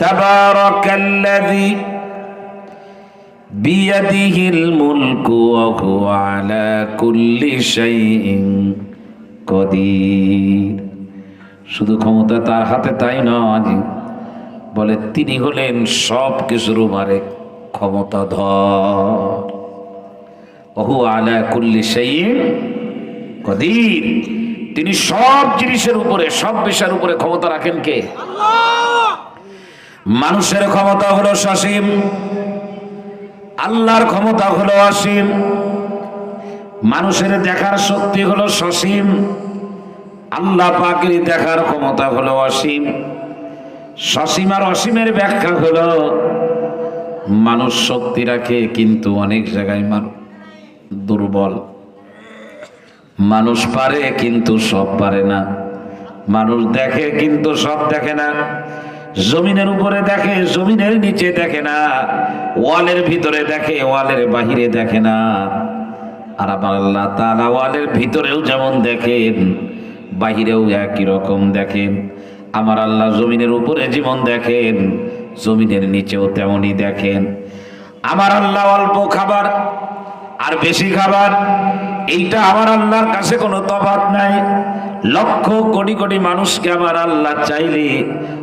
تبارك الذي بيده الملك وهو على كل شيء قدير শুধু ক্ষমতা তার হাতে তাই নয় বলে তিনি হলেন সব কিছুর মারে ক্ষমতা ধর ওহু আলা কুল্লি শাইইন কদির তিনি সব জিনিসের উপরে সব বিষয়ের উপরে ক্ষমতা রাখেন কে মানুষের ক্ষমতা হলো সসীম, আল্লাহর ক্ষমতা হলো অসীম, মানুষের দেখার শক্তি হলো সসীম, আল্লাহ পাকের দেখার ক্ষমতা হলো অসীম। সসীম আর অসীমের ব্যাখ্যা হলো, মানুষ শক্তি রাখে কিন্তু অনেক জায়গায় মানুষ দুর্বল। মানুষ পারে কিন্তু সব পারে না। মানুষ দেখে কিন্তু সব দেখে না। জমিনের উপরে দেখে, জমিনের নিচে দেখে না। ওয়ালের ভিতরে দেখে, ওয়ালের বাহিরে দেখে না। আর আমার আল্লাহ তালা ওয়ালের ভিতরেও যেমন দেখেন, বাহিরেও একই রকম দেখেন। আমার আল্লাহ জমিনের উপরে যেমন দেখেন, জমিনের নিচেও তেমনই দেখেন। আমার আল্লাহ অল্প খাবার আর বেশি খাবার, এইটা আমার আল্লাহর কাছে কোনো তফাৎ নাই। লক্ষ কোটি কোটি মানুষকে আমার আল্লাহ চাইলে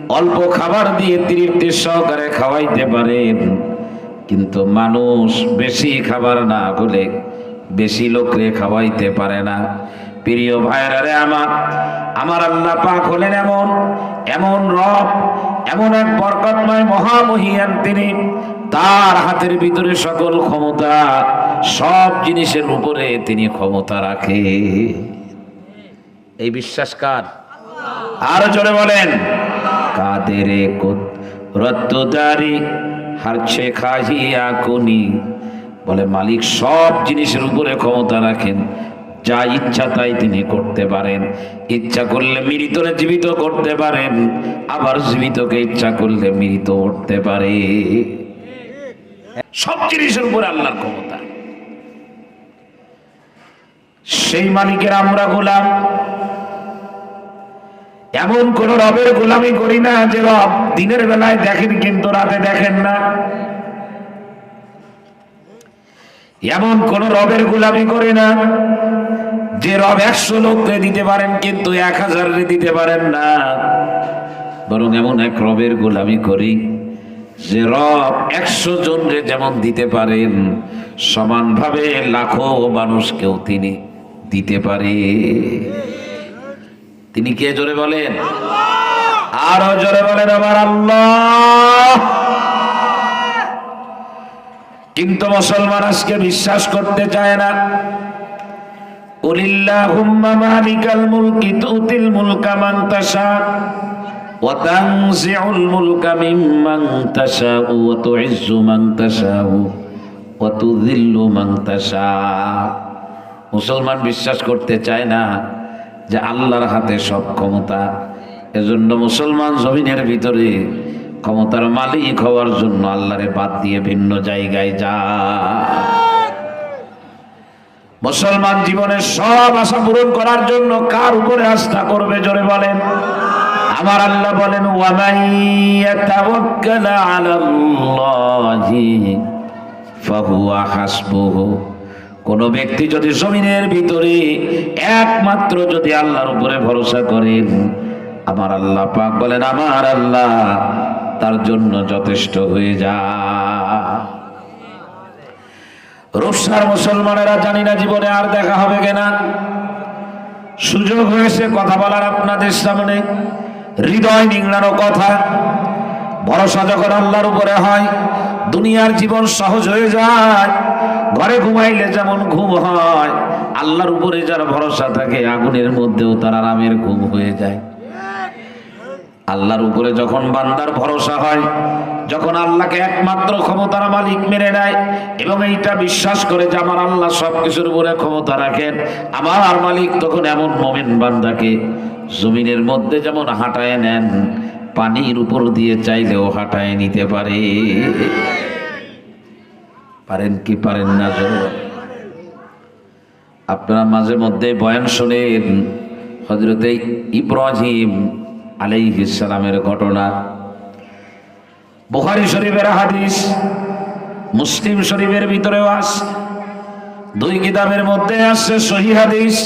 অল্প খাবার দিয়ে তৃপ্তি সহকারে খাওয়াইতে পারেন। কিন্তু মানুষ বেশি খাবার না হলে বেশি লোকরে খাওয়াইতে পারে না। প্রিয় ভাইরা রে আমার আমার আল্লাহ পাক হলেন এমন এমন রব, এমন এক বরকতময় মহামহিয়ান তিনি। তার হাতের ভিতরে সকল ক্ষমতা, সব জিনিসের উপরে তিনি ক্ষমতা রাখে। এই বিশ্বাস কার? আরও জোরে বলেন। কাদের রত্তদারি হারছে খাহিয়া কোনি বলে মালিক সব জিনিসের উপরে ক্ষমতা রাখেন। যা ইচ্ছা তাই তিনি করতে পারেন। ইচ্ছা করলে মৃতরে জীবিত করতে পারেন। আবার জীবিতকে ইচ্ছা করলে মৃত উঠতে পারে। সব জিনিসের উপরে আল্লাহর ক্ষমতা। সেই মালিকের আমরা গোলাম। এমন কোন রবের গোলামি করি না যে রব দিনের বেলায় দেখেন কিন্তু রাতে দেখেন না। এমন কোন রবের গোলামি করে না যে রব একশো লোককে দিতে পারেন কিন্তু এক হাজার দিতে পারেন না। বরং এমন এক রবের গোলামি করি যে রব একশো জনরে যেমন দিতে পারেন, সমানভাবে লাখো মানুষকেও তিনি দিতে পারে তিনি কে জোরে বলেন? আরও জোরে বলেন আমার আল্লাহ। কিন্তু মুসলমান আজকে বিশ্বাস করতে চায় না। তুতিল মুলকা মান মান মান মুসলমান বিশ্বাস করতে চায় না। যে আল্লাহর হাতে সব ক্ষমতা, এজন্য মুসলমান জমিনের ভিতরে ক্ষমতার মালিক হওয়ার জন্য আল্লাহরে বাদ দিয়ে ভিন্ন জায়গায় যা। মুসলমান জীবনের সব আশা পূরণ করার জন্য কার উপরে আস্থা করবে, জোরে বলেন? আমার আল্লাহ বলেন ওয়ামাইয়াতাওয়াক্কালা আলাল্লাহি কোন ব্যক্তি যদি জমিনের ভিতরে একমাত্র যদি আল্লাহর উপরে ভরসা করেন আমার আল্লাহ পাক বলেন, আমার আল্লাহ তার জন্য যথেষ্ট হয়ে যা। রূপসার মুসলমানেরা জানি না জীবনে আর দেখা হবে কিনা। সুযোগ হয়েছে কথা বলার আপনাদের সামনে। হৃদয় নিংড়ানো কথা। ভরসা যখন আল্লাহর উপরে হয় দুনিয়ার জীবন সহজ হয়ে যায়। ঘরে ঘুমাইলে যেমন ঘুম হয়, আল্লাহর উপরে যার ভরসা থাকে, আগুনের মধ্যেও তার আরামের ঘুম হয়ে যায়। আল্লাহর উপরে যখন বান্দার ভরসা হয়, যখন আল্লাহকে একমাত্র ক্ষমতার মালিক মেনে নেয় এবং এইটা বিশ্বাস করে যে আমার আল্লাহ সব কিছুর উপরে ক্ষমতা রাখেন, আমার মালিক তখন এমন মোমেন বান্দাকে জমিনের মধ্যে যেমন হাঁটায় নেন পানির উপর দিয়ে চাইলেও হাঁটায় নিতে পারে। পারেন কি পারেন না আপনারা মাঝে মধ্যে বয়ান শোনেন হজরতে ইব্রাহিম আলাইহিসালামের ঘটনা। বুখারি শরীফের হাদিস, মুসলিম শরীফের ভিতরেও আস, দুই কিতাবের মধ্যে আসছে সহি হাদিস,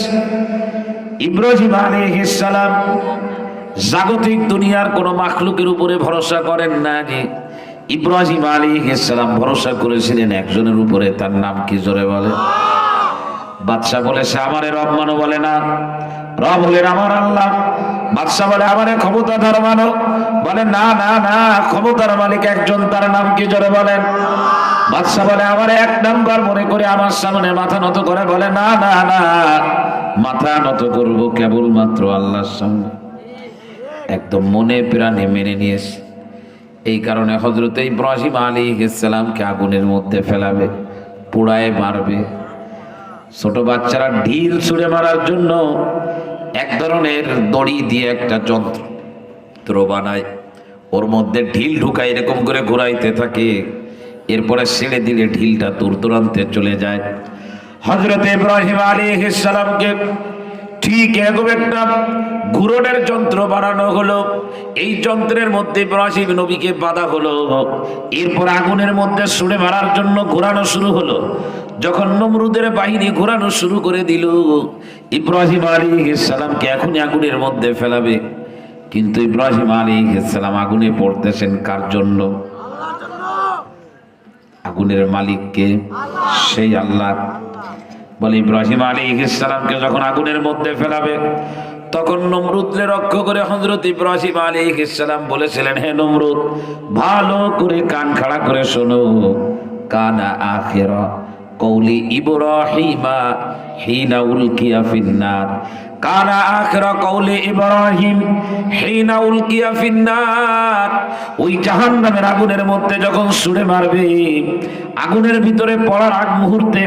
ইব্রাহিম আলাইহিস সালাম জাগতিক দুনিয়ার কোন মাখলুকের উপরে ভরসা করেন না যে ইব্রাহিম আলাইহিস ইসলাম ভরসা করেছিলেন একজনের উপরে, তার নাম কি জোরে বলে? বাদশাহ বলে, সে আমারে রব মানো বলে না। রব হলেন আমার আল্লাহ। বাদশাহ বলে, আমারে ক্ষমতাধর মানো। বলে, না না না, ক্ষমতার মালিক একজন, তার নাম কি জোরে বলেন বাদশাহ বলে, আমার এক নাম্বার মনে করে আমার সামনে মাথা নত করে বলে, না না না, মাথা নত করব কেবলমাত্র আল্লাহর সামনে। একদম মনে প্রাণে মেনে নিয়েছে। এই কারণে হজরত ইব্রাহিম আলী ইসলামকে আগুনের মধ্যে ফেলাবে, পোড়ায় মারবে। ছোট বাচ্চারা ঢিল ছুঁড়ে মারার জন্য এক ধরনের দড়ি দিয়ে একটা যন্ত্র বানায়। ওর মধ্যে ঢিল ঢুকায় এরকম করে ঘোরাইতে থাকে। এরপরে ছেড়ে দিলে ঢিলটা দূর দূরান্তে চলে যায়। হজরত ইব্রাহিম আলী ইসলামকে ঠিক এরকম একটা ঘুরনের যন্ত্র বানানো হলো। এই যন্ত্রের মধ্যে ইব্রাহিম নবীকে বাধা হলো। এরপর আগুনের মধ্যে ছুড়ে মারার জন্য ঘোরানো শুরু হলো। যখন নমরুদের বাহিনী ঘোরানো শুরু করে দিল, ইব্রাহিম আলী সালামকে এখনই আগুনের মধ্যে ফেলাবে। কিন্তু ইব্রাহিম আলী সালাম আগুনে পড়তেছেন কার জন্য? আগুনের মালিককে, সেই আল্লাহ। বলে ইব্রাহিম আলী ইসলামকে যখন আগুনের মধ্যে ফেলাবে তখন নমরুদরে রক্ষ করে হজরত ইব্রাহিম আলী ইসলাম বলেছিলেন, হে নমরুদ, ভালো করে কান খাড়া করে শোনো। কানা আখেরা কৌলি ইব্রাহিমা হিনা উলকিয়া ফিন্নার। কানা আখরা কৌলে ইব্রাহিম হিনা উলকিয়া ফিন্নার। ওই জাহান্নামের আগুনের মধ্যে যখন ছুড়ে মারবে, আগুনের ভিতরে পড়ার আগ মুহূর্তে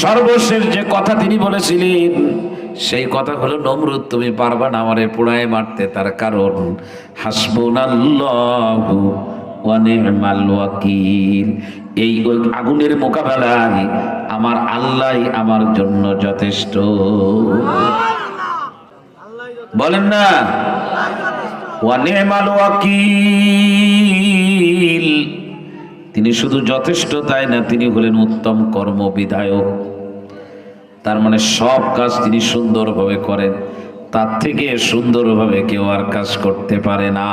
সর্বশেষ যে কথা তিনি বলেছিলেন সেই কথা হলো, নমরুদ, তুমি পারবা না আমারে পোড়ায় মারতে, তার কারণ হাসবুনাল্লাহু এই আগুনের মোকাবেলায় আমার আল্লাহ আমার জন্য যথেষ্ট। বলেন না। ওয়া তিনি শুধু যথেষ্ট তাই না, তিনি হলেন উত্তম কর্মবিধায়ক। তার মানে সব কাজ তিনি সুন্দরভাবে করেন। তার থেকে সুন্দরভাবে কেউ আর কাজ করতে পারে না।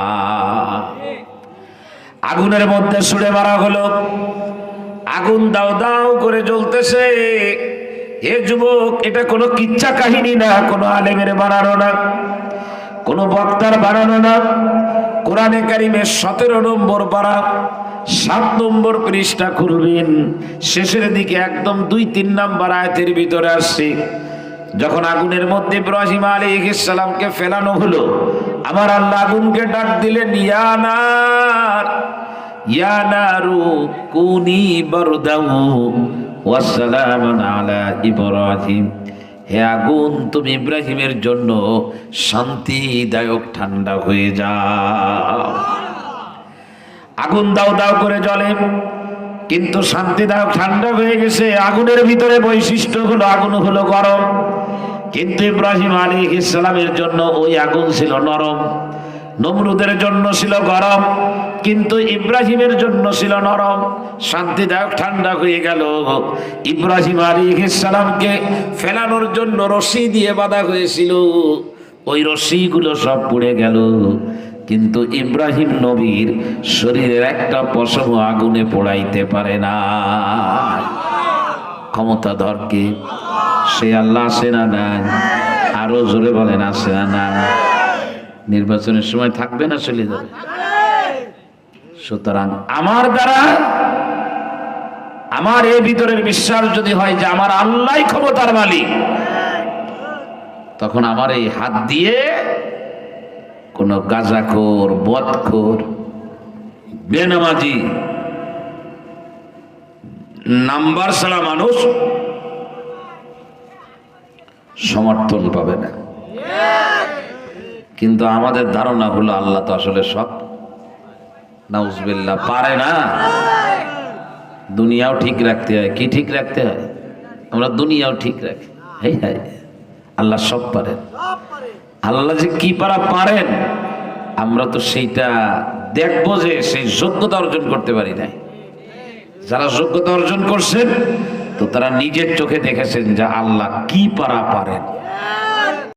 আগুনের মধ্যে ছুড়ে মারা হলো। আগুন দাও দাও করে জ্বলতেছে। এ যুবক, এটা কোনো কিচ্ছা কাহিনী না, কোনো আলেমের বানানো না। কোনো বক্তার বাড়ানো না। কোরআনে কারিমের সতেরো নম্বর পারা, সাত নম্বর পৃষ্ঠা খুলবেন। শেষের দিকে একদম দুই তিন নাম্বার আয়াতের ভিতরে আসছে, যখন আগুনের মধ্যে ইব্রাহিম আলী ইসলামকে ফেলানো হলো, আমার আল্লাহ আগুনকে ডাক দিলেন ইয়ানার ইয়ানারু কুনি বারদাউ ওয়াসালামান আলা ইব্রাহিম। হে আগুন, তুমি ইব্রাহিমের জন্য শান্তিদায়ক ঠান্ডা হয়ে যাও। আগুন দাও দাও করে জ্বলে। কিন্তু শান্তিদায়ক ঠান্ডা হয়ে গেছে, আগুনের ভিতরে বৈশিষ্ট্য হলো আগুন হলো গরম। কিন্তু ইব্রাহিম আলী ইসলামের জন্য ওই আগুন ছিল নরম। নমরুদের জন্য ছিল গরম। কিন্তু ইব্রাহিমের জন্য ছিল নরম। শান্তিদায়ক ঠান্ডা হয়ে গেল। ইব্রাহিম আলী ইসলামকে ফেলানোর জন্য রশি দিয়ে বাঁধা হয়েছিল। ওই রশিগুলো সব পুড়ে গেল। কিন্তু ইব্রাহিম নবীর শরীরের একটা পশম আগুনে পোড়াইতে পারে না। ক্ষমতা ধরকে সে আল্লাহ আসে না নাই? আরও জোরে বলেন, আসে না না নির্বাচনের সময় থাকবে না চলে যাবে? সুতরাং আমার দ্বারা আমার এই ভিতরের বিশ্বাস যদি হয় যে আমার আল্লাহ ক্ষমতার মালিক, তখন আমার এই হাত দিয়ে কোন গাজাখোর, বদখোর, বেনামাজি, নাম্বার ছাড়া মানুষ সমর্থন পাবে না। কিন্তু আমাদের ধারণা হলো আল্লাহ তো আসলে সব নাউজবিল্লাহ, পারে না। দুনিয়াও ঠিক রাখতে হয়। কি ঠিক রাখতে হয়? আমরা দুনিয়াও ঠিক রাখি। হ্যাঁ হ্যাঁ আল্লাহ সব পারেন আল্লাহ যে কি পারা পারেন, আমরা তো সেইটা দেখব যে সেই যোগ্যতা অর্জন করতে পারি নাই। যারা যোগ্যতা অর্জন করছেন, তো তারা নিজের চোখে দেখেছেন যে আল্লাহ কি পারা পারেন।